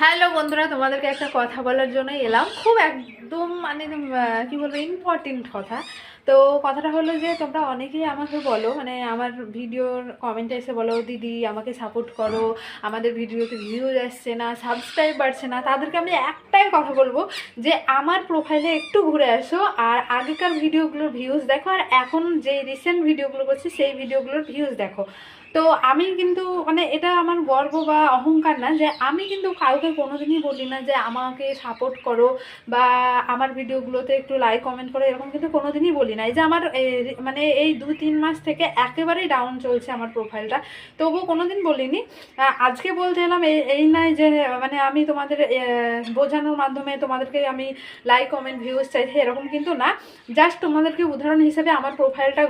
Hello বন্ধুরা, তোমাদেরকে একটা কথা বলার জন্য এলাম। খুব একদম মানে কি বলব ইম্পর্টেন্ট কথা। তো কথাটা হলো যে তোমরা অনেকেই আমাকে বলো মানে আমার ভিডিওর কমেন্টে এসে বলো, দিদি, আমাকে সাপোর্ট করো। আমাদের ভিডিওতে ভিউজ আসছে না সাবস্ক্রাইব বাড়ছে না। তাদেরকে আমি একটাই কথা বলব যে আমার প্রোফাইলে একটু ঘুরে আসো আর আগেকার ভিডিওগুলোর ভিউজ দেখো আর এখন যে রিসেন্ট ভিডিওগুলো করছি সেই ভিডিওগুলোর ভিউজ দেখো। তো আমি কিন্তু মানে এটা আমার গর্ব বা অহংকার না যে আমি কিন্তু কাউকে কোনোদিনই বলি না যে আমাকে সাপোর্ট করো বা আমার ভিডিওগুলোতে একটু লাইক কমেন্ট করো, এরকম কিন্তু কোনোদিনই বলি না এই যে আমার মানে এই দু তিন মাস থেকে একেবারেই ডাউন চলছে আমার প্রোফাইলটা তবুও কোনোদিন বলিনি। আজকে বলতে এলাম এই এই নয় যে মানে আমি তোমাদের বোঝানোর মাধ্যমে তোমাদেরকে আমি লাইক কমেন্ট ভিউজ চাইছি, এরকম কিন্তু না। জাস্ট তোমাদেরকে উদাহরণ হিসেবে আমার প্রোফাইলটা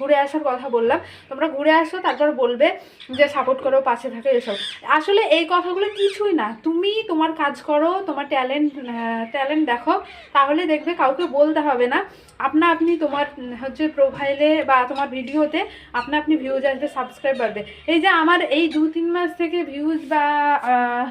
ঘুরে আসার কথা বললাম। তোমরা ঘুরে আসো, তারপর বলবে যে সাপোর্ট করো, পাশে থাকো, এসব। আসলে এই কথাগুলো কিছুই না। তুমি তোমার কাজ করো, তোমার ট্যালেন্ট ট্যালেন্ট দেখো, তাহলে দেখবে কাউকে বলতে হবে না। আপনা আপনি তোমার হচ্ছে প্রোফাইলে বা তোমার ভিডিওতে আপনা আপনি ভিউজ আসবে সাবস্ক্রাইব বাড়বে। এই যে আমার এই দু তিন মাস থেকে ভিউজ বা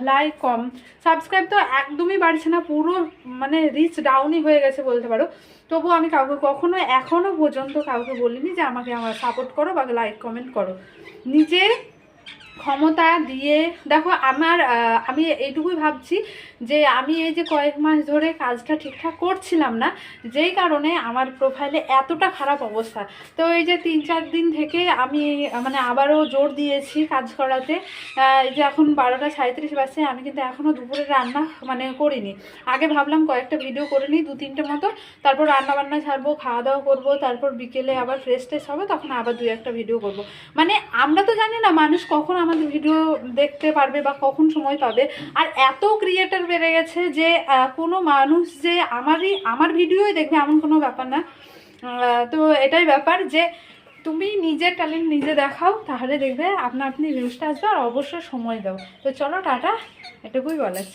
লাইক কম সাবস্ক্রাইব তো একদমই বাড়ছে না, পুরো মানে রিচ ডাউনই হয়ে গেছে বলতে পারো। তবু আমি কাউকে কখনো, এখনও পর্যন্ত কাউকে বলিনি যে আমাকে আমার সাপোর্ট করো বা লাইক কমেন্ট করো। নিজের ক্ষমতা দিয়ে, দেখো আমার আমি এইটুকুই ভাবছি যে আমি এই যে কয়েক মাস ধরে কাজটা ঠিকঠাক করছিলাম না, যেই কারণে আমার প্রোফাইলে এতটা খারাপ অবস্থা। তো এই যে তিন চার দিন থেকে আমি মানে আবারও জোর দিয়েছি কাজ করাতে। এই যে এখন বারোটা সাঁত্রিশ বাজছে, আমি কিন্তু এখনও দুপুরে রান্না মানে করিনি। আগে ভাবলাম কয়েকটা ভিডিও করে নিই দু তিনটে মতো। তারপর রান্না বান্না ছাড়বো খাওয়া দাওয়া করব, তারপর বিকেলে আবার ফ্রেশ ট্রেশ হবে, তখন আবার দুই একটা ভিডিও করব। মানে আমরা তো জানি না মানুষ কখন আমাদের ভিডিও দেখতে পারবে বা কখন সময় পাবে। আর এত ক্রিয়েটার বেড়ে গেছে যে কোনো মানুষ যে আমারই, আমার ভিডিওই দেখবে এমন কোনো ব্যাপার না। তো এটাই ব্যাপার যে, তুমি নিজের ট্যালেন্ট নিজে দেখাও, তাহলে দেখবে আপনার আপনি ভিউজটা আসবে আর অবশ্যই সময় দাও। তো চলো টাটা, এটুকুই বলার